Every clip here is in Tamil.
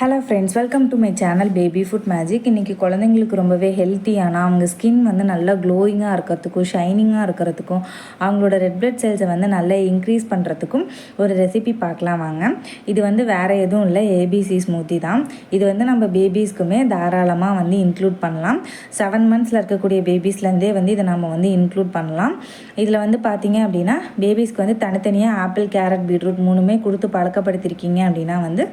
Hello friends welcome to my channel baby food magic இன்றைக்கி குழந்தைங்களுக்கு ரொம்பவே ஹெல்த்தியான அவங்க ஸ்கின் வந்து நல்லா க்ளோயிங்காக இருக்கிறதுக்கும் ஷைனிங்காக இருக்கிறதுக்கும் அவங்களோட ரெட் பிளட் செல்ஸை வந்து நல்லா இன்க்ரீஸ் பண்ணுறதுக்கும் ஒரு ரெசிபி பார்க்கலாம் வாங்க. இது வந்து வேறு எதுவும் இல்லை ஏபிசி ஸ்மூத்தி தான். இது வந்து நம்ம பேபிஸ்க்குமே தாராளமாக வந்து இன்க்ளூட் பண்ணலாம். செவன் மந்த்ஸில் இருக்கக்கூடிய பேபிஸ்லேருந்தே வந்து இதை நம்ம வந்து இன்க்ளூட் பண்ணலாம். இதில் வந்து பார்த்தீங்க அப்படின்னா பேபிஸ்க்கு வந்து தனித்தனியாக ஆப்பிள் கேரட் பீட்ரூட் மூணுமே கொடுத்து பழக்கப்படுத்திருக்கீங்க அப்படின்னா வந்து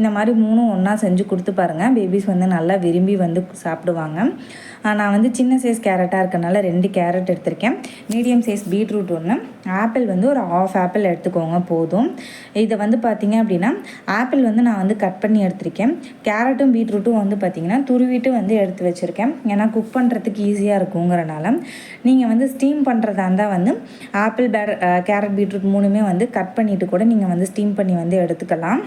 இந்த மாதிரி மூணும் ஒன்றா செஞ்சு கொடுத்து பாருங்கள் பேபிஸ் வந்து நல்லா விரும்பி வந்து சாப்பிடுவாங்க. நான் வந்து சின்ன சைஸ் கேரட்டாக இருக்கனால ரெண்டு கேரட் எடுத்திருக்கேன். மீடியம் சைஸ் பீட்ரூட் ஒன்று ஆப்பிள் வந்து ஒரு ஆஃப் ஆப்பிள் எடுத்துக்கோங்க போதும். இதை வந்து பார்த்திங்க அப்படின்னா ஆப்பிள் வந்து நான் வந்து கட் பண்ணி எடுத்திருக்கேன். கேரட்டும் பீட்ரூட்டும் வந்து பார்த்திங்கன்னா துருவிட்டு வந்து எடுத்து வச்சுருக்கேன். ஏன்னா குக் பண்ணுறதுக்கு ஈஸியாக இருக்குங்கிறனால. நீங்கள் வந்து ஸ்டீம் பண்ணுறதா இருந்தால் வந்து ஆப்பிள் பேட் கேரட் பீட்ரூட் மூணுமே வந்து கட் பண்ணிவிட்டு கூட நீங்கள் வந்து ஸ்டீம் பண்ணி வந்து எடுத்துக்கலாம்.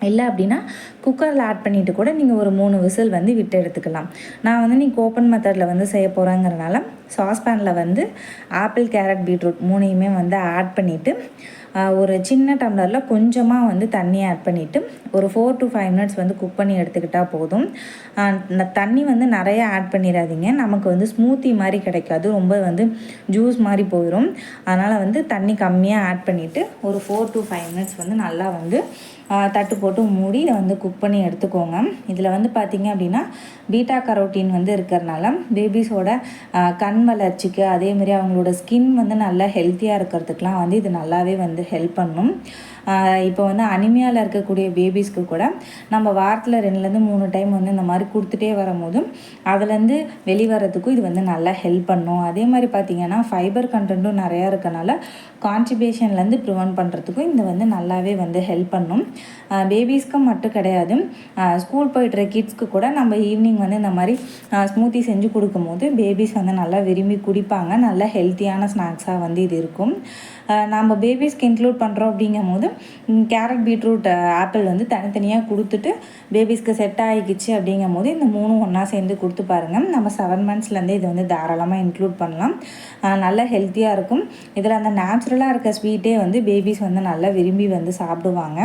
இல்லை அப்படின்னா குக்கரில் ஆட் பண்ணிவிட்டு கூட நீங்கள் ஒரு மூணு விசில் வந்து விட்டு எடுத்துக்கலாம். நான் வந்து நீங்கள் ஓப்பன் மெத்தடில் வந்து செய்ய போகிறேங்கிறனால சாஸ்பேனில் வந்து ஆப்பிள் கேரட் பீட்ரூட் மூணையுமே வந்து ஆட் பண்ணிவிட்டு ஒரு சின்ன டம்ளரில் கொஞ்சமாக வந்து தண்ணி ஆட் பண்ணிவிட்டு ஒரு ஃபோர் டு ஃபைவ் மினிட்ஸ் வந்து குக் பண்ணி எடுத்துக்கிட்டால் போதும். தண்ணி வந்து நிறைய ஆட் பண்ணிடாதீங்க. நமக்கு வந்து ஸ்மூத்தி மாதிரி கிடைக்காது. ரொம்ப வந்து ஜூஸ் மாதிரி போயிடும் அதனால் வந்து தண்ணி கம்மியாக ஆட் பண்ணிவிட்டு ஒரு ஃபோர் டு ஃபைவ் மினிட்ஸ் வந்து நல்லா வந்து தட்டு போட்டு மூடி இதை வந்து குக் பண்ணி எடுத்துக்கோங்க. இதில் வந்து பார்த்திங்க அப்படின்னா பீட்டா கரோட்டின் வந்து இருக்கிறனால பேபிஸோட கண் வளர்ச்சிக்கு அதேமாரி அவங்களோட ஸ்கின் வந்து நல்லா ஹெல்த்தியாக இருக்கிறதுக்கெலாம் வந்து இது நல்லாவே வந்து ஹெல்ப் பண்ணும். இப்போ வந்து அனிமியாவில் இருக்கக்கூடிய பேபிஸ்க்கு கூட நம்ம வாரத்தில் ரெண்டுலேருந்து மூணு டைம் வந்து இந்த மாதிரி கொடுத்துட்டே வரும்போதும் அதுலேருந்து வெளிவரத்துக்கும் இது வந்து நல்லா ஹெல்ப் பண்ணும். அதே மாதிரி பார்த்திங்கன்னா ஃபைபர் கண்டென்ட்டும் நிறையா இருக்கனால கான்ட்ரிபியூஷன்லேருந்து ப்ரிவெண்ட் பண்ணுறதுக்கும் இது வந்து நல்லாவே வந்து ஹெல்ப் பண்ணும். பேபிஸ்க்கு மட்டும் கிடையாது. ஸ்கூல் போயிட்டுற கிட்ஸ்க்கு கூட நம்ம ஈவினிங் வந்து இந்த மாதிரி ஸ்மூத்தி செஞ்சு கொடுக்கும்போது பேபிஸ் வந்து நல்லா விரும்பி குடிப்பாங்க. நல்ல ஹெல்த்தியான ஸ்நாக்ஸாக வந்து இது இருக்கும். நம்ம பேபிஸ்க்கு இன்க்ளூட் பண்ணுறோம் அப்படிங்கும் போது கேரட் பீட்ரூட் ஆப்பிள் வந்து தனித்தனியாக கொடுத்துட்டு பேபிஸ்க்கு செட் ஆகிக்கிச்சு அப்படிங்கும் போது இந்த மூணும் ஒன்றா சேர்ந்து கொடுத்து பாருங்கள் நம்ம செவன் மந்த்ஸ்லேருந்தே இது வந்து தாராளமாக இன்க்ளூட் பண்ணலாம். நல்ல ஹெல்த்தியாக இருக்கும். இதில் அந்த நேச்சுரலாக இருக்க ஸ்வீட்டே வந்து பேபிஸ் வந்து நல்லா விரும்பி வந்து சாப்பிடுவாங்க.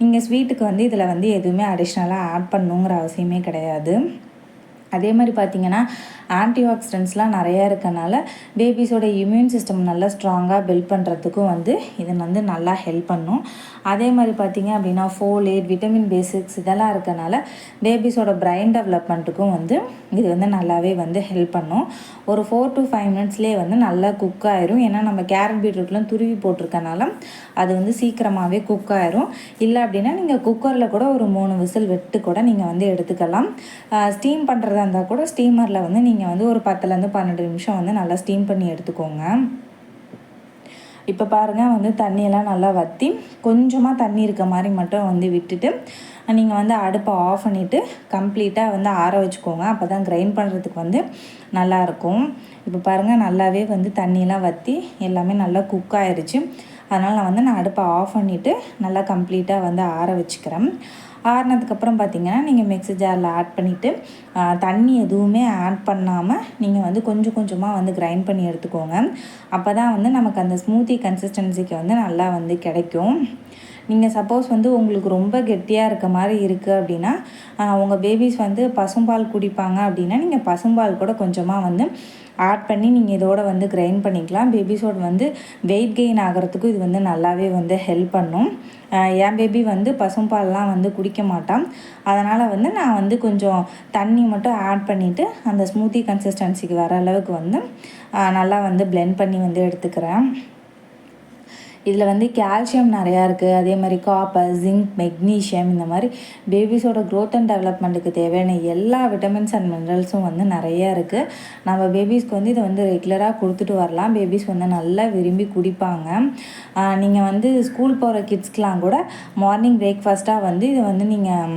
நீங்கள் ஸ்வீட்டுக்கு வந்து இதில் வந்து எதுவுமே அடிஷ்னலாக ஆட் பண்ணுங்கிற அவசியமே கிடையாது. அதே மாதிரி பார்த்திங்கன்னா ஆன்டி ஆக்சிடென்ட்ஸ்லாம் நிறையா இருக்கனால பேபிஸோட இம்யூன் சிஸ்டம் நல்லா ஸ்ட்ராங்காக பில்ட் பண்ணுறதுக்கும் வந்து இது வந்து நல்லா ஹெல்ப் பண்ணும். அதே மாதிரி பார்த்திங்க அப்படின்னா ஃபோலேட் விட்டமின் பேசிக்ஸ் இதெல்லாம் இருக்கனால பேபிஸோட பிரைன் டெவலப்மெண்ட்டுக்கும் வந்து இது வந்து நல்லாவே வந்து ஹெல்ப் பண்ணும். ஒரு ஃபோர் டு ஃபைவ் மினிட்ஸ்லேயே வந்து நல்லா குக் ஆயிரும். ஏன்னா நம்ம கேரட் பீட்ரூட்லாம் துருவி போட்டிருக்கனால அது வந்து சீக்கிரமாகவே குக் ஆயிரும். இல்லை அப்படின்னா நீங்கள் குக்கரில் கூட ஒரு மூணு விசில் விட்டு கூட நீங்கள் வந்து எடுத்துக்கலாம். ஸ்டீம் பண்ணுறத இருந்தால் கூட ஸ்டீமரில் வந்து நீங்கள் நீங்கள் வந்து ஒரு பத்துலேருந்து பன்னெண்டு நிமிஷம் வந்து நல்லா ஸ்டீம் பண்ணி எடுத்துக்கோங்க. இப்போ பாருங்கள் வந்து தண்ணியெல்லாம் நல்லா வற்றி கொஞ்சமாக தண்ணி இருக்க மாதிரி மட்டும் வந்து விட்டுட்டு நீங்கள் வந்து அடுப்பை ஆஃப் பண்ணிவிட்டு கம்ப்ளீட்டாக வந்து ஆற வச்சுக்கோங்க. அப்போ தான் கிரைண்ட் பண்ணுறதுக்கு வந்து நல்லாயிருக்கும் இப்போ பாருங்கள் நல்லாவே வந்து தண்ணியெல்லாம் வற்றி எல்லாமே நல்லா குக் ஆயிடுச்சு அதனால் நான் வந்து நான் அடுப்பை ஆஃப் பண்ணிவிட்டு நல்லா கம்ப்ளீட்டாக வந்து ஆற வச்சுக்கிறேன். ஆறினதுக்கப்புறம் பார்த்திங்கன்னா நீங்கள் மிக்ஸி ஜாரில் ஆட் பண்ணிவிட்டு தண்ணி எதுவுமே ஆட் பண்ணாமல் நீங்கள் வந்து கொஞ்சம் கொஞ்சமாக வந்து கிரைண்ட் பண்ணி எடுத்துக்கோங்க. அப்போ தான் வந்து நமக்கு அந்த ஸ்மூத்தி கன்சிஸ்டன்சிக்கு வந்து நல்லா வந்து கிடைக்கும். நீங்கள் சப்போஸ் வந்து உங்களுக்கு ரொம்ப கெட்டியாக இருக்க மாதிரி இருக்குது அப்படின்னா உங்கள் பேபிஸ் வந்து பசும்பால் குடிப்பாங்க அப்படின்னா நீங்கள் பசும்பால் கூட கொஞ்சமாக வந்து ஆட் பண்ணி நீங்கள் இதோட வந்து கிரைண்ட் பண்ணிக்கலாம். பேபிஸோட வந்து வெயிட் கெயின் ஆகிறதுக்கும் இது வந்து நல்லாவே வந்து ஹெல்ப் பண்ணும். என் பேபி வந்து பசும்பால்லாம் வந்து குடிக்க மாட்டான். அதனால் வந்து நான் வந்து கொஞ்சம் தண்ணி மட்டும் ஆட் பண்ணிவிட்டு அந்த ஸ்மூத்தி கன்சிஸ்டன்சிக்கு வர அளவுக்கு வந்து நல்லா வந்து பிளெண்ட் பண்ணி வந்து எடுத்துக்கிறேன். இதில் வந்து கால்சியம் நிறையா இருக்குது அதே மாதிரி காப்பர் ஜிங்க் மெக்னீஷியம் இந்த மாதிரி பேபிஸோட க்ரோத் அண்ட் டெவலப்மெண்ட்டுக்கு தேவையான எல்லா விட்டமின்ஸ் அண்ட் மினரல்ஸும் வந்து நிறையா இருக்குது நம்ம பேபிஸ்க்கு வந்து இதை வந்து ரெகுலராக கொடுத்துட்டு வரலாம். பேபிஸ் வந்து நல்லா விரும்பி குடிப்பாங்க. நீங்கள் வந்து ஸ்கூல் போகிற கிட்ஸ்க்கெலாம் கூட மார்னிங் பிரேக்ஃபாஸ்ட்டாக வந்து இதை வந்து நீங்கள்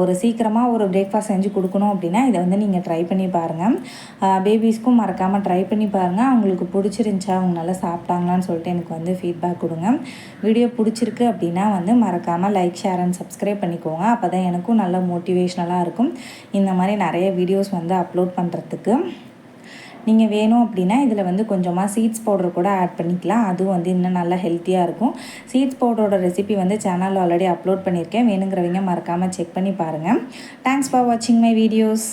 ஒரு சீக்கிரமாக ஒரு பிரேக்ஃபாஸ்ட் செஞ்சு கொடுக்கணும் அப்படின்னா இதை வந்து நீங்கள் ட்ரை பண்ணி பாருங்கள் பேபிஸ்க்கும் மறக்காமல் ட்ரை பண்ணி பாருங்கள் அவங்களுக்கு பிடிச்சிருந்துச்சா அவங்க நல்லா சாப்பிட்டாங்களான்னு சொல்லிட்டு எனக்கு வந்து ஃபீட்பேக் கொடுங்க. வீடியோ பிடிச்சிருக்கு அப்படின்னா வந்து மறக்காமல் லைக் ஷேர் அண்ட் சப்ஸ்கிரைப் பண்ணிக்கோங்க. அப்போ தான் எனக்கும் நல்ல மோட்டிவேஷ்னலாக இருக்கும். இந்த மாதிரி நிறைய வீடியோஸ் வந்து அப்லோட் பண்ணுறதுக்கு நீங்கள் வேணும் அப்படின்னா இதில் வந்து கொஞ்சமாக சீட்ஸ் பவுடர் கூட ஆட் பண்ணிக்கலாம். அதுவும் வந்து இன்னும் நல்லா ஹெல்த்தியாக இருக்கும். சீட்ஸ் பவுடரோட ரெசிபி வந்து சேனலில் ஆல்ரெடி அப்லோட் பண்ணியிருக்கேன். வேணுங்கிறவங்க மறக்காமல் செக் பண்ணி பாருங்கள் தேங்க்ஸ் ஃபார் வாட்சிங் மை வீடியோஸ்